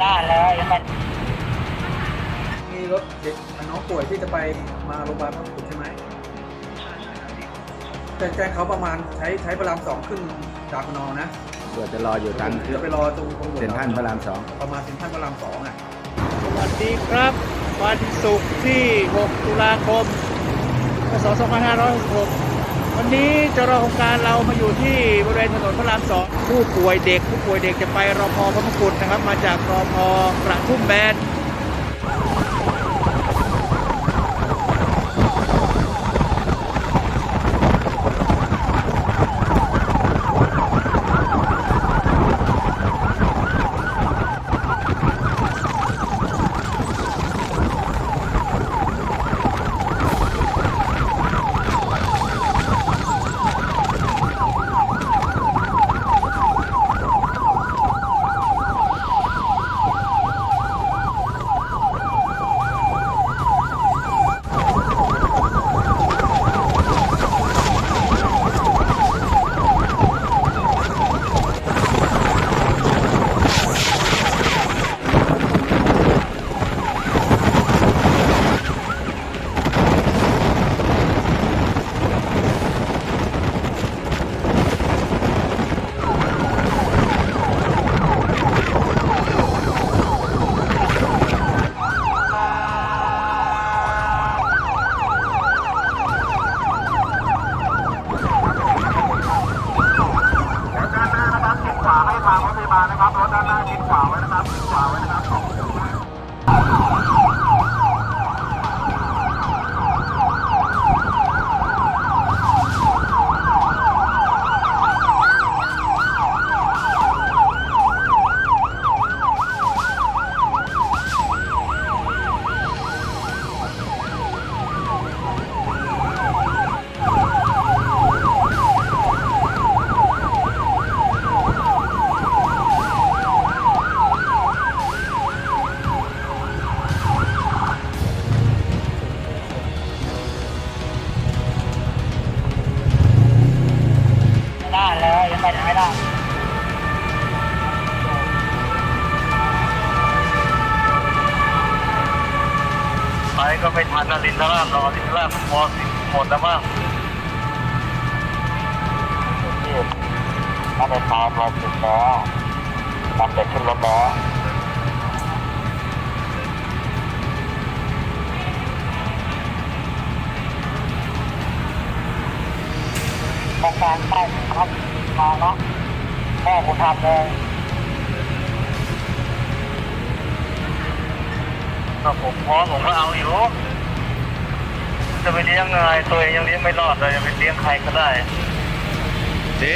หน้าเลยมันมีรถเด็กน้องป่วยที่จะไปมาโรงพยาบาลพระมงกุฎใช่ไหมแต่แจ้งเขาประมาณใช้ใช้พระรามสองขึ้นจากนอนะเดี๋ยวจะรออยู่ทางจะไปรอตรงตรงเซ็นทรัลพระรามสองประมาณเซ็นทรัลพระรามสองอะสวัสดีครับ วันศุกร์ที่ 6 ตุลาคมพศ2566 วันนี้เจ้าหน้าที่ของการเรามาอยู่ที่บริเวณถนนพระรามสองผู้ป่วยเด็ก ผู้ป่วยเด็กจะไปรอพอพระมงกุฎนะครับ มาจากรอพอกระทุ่มแบน ห เลยยังไปไหนไม่ได้ไปก็ไม่ทันนะลินทราชรอลินทราชพอสิหมดแล้วมั้งมาไปตามรถติดแล้วนำเด็กขึ้นรถแล้วโครงการใต้ครับ มาเนาะพ่อกูทำเลยก็ผมพร้อมผมก็เอาอยู่จะไปเลี้ยงไงตัวเองยังเลี้ยงไม่รอดเลยจะไปเลี้ยงใครก็ได้เด๋